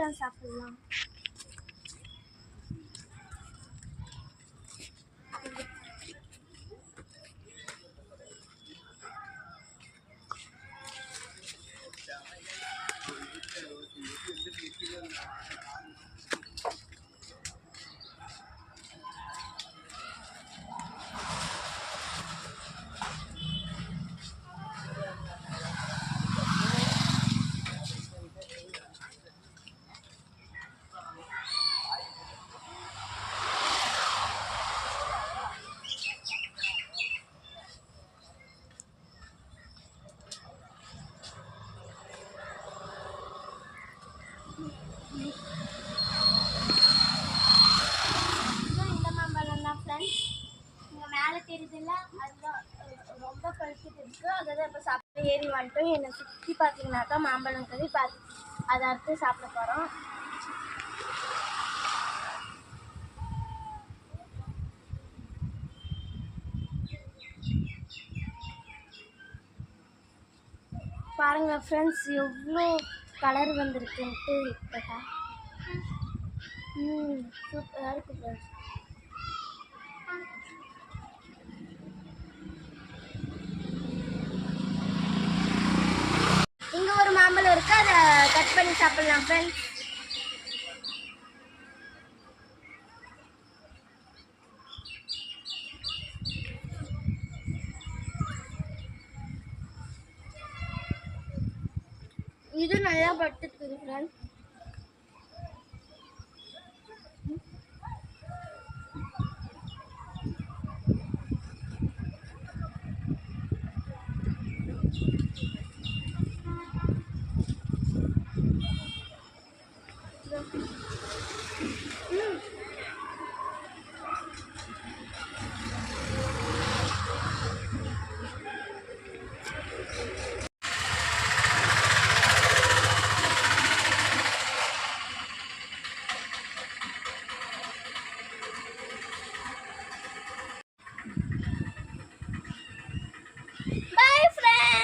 மாம்பழம் சாப்பிடலாம் இதுவும் இந்த மாம்பழம் தான் ஃப்ரெண்ட்ஸ் இங்கே மேலே தெரியுதுல்ல அதுதான் ரொம்ப பழுத்துட்டு இருக்கு. அதை தான் இப்போ சாப்பிட்டு ஏறி வந்துட்டோம். என்னை சுற்றி பார்த்தீங்கன்னாக்கா மாம்பழம் கறி பார்த்து அதை அறுத்து சாப்பிட போகிறோம் பாருங்க ஃப்ரெண்ட்ஸ் எவ்வளோ கலர் வந்திருக்குன்ட்டு இப்போ ம் சூப்பராக இருக்கு ஃப்ரெண்ட்ஸ் இங்கே ஒரு மாம்பழம் இருக்குது அதை கட் பண்ணி சாப்பிடலாம் ஃப்ரெண்ட்ஸ் ಇದು ನಲ್ಲ ಬಟ್ಟೆ ಫ್ರೆಂಡ್ಸ್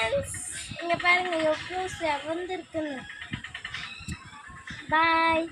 ஃப்ரெண்ட்ஸ் இங்கே பாருங்கள் எவ்வளோ செவந்திருக்குன்னு பாய்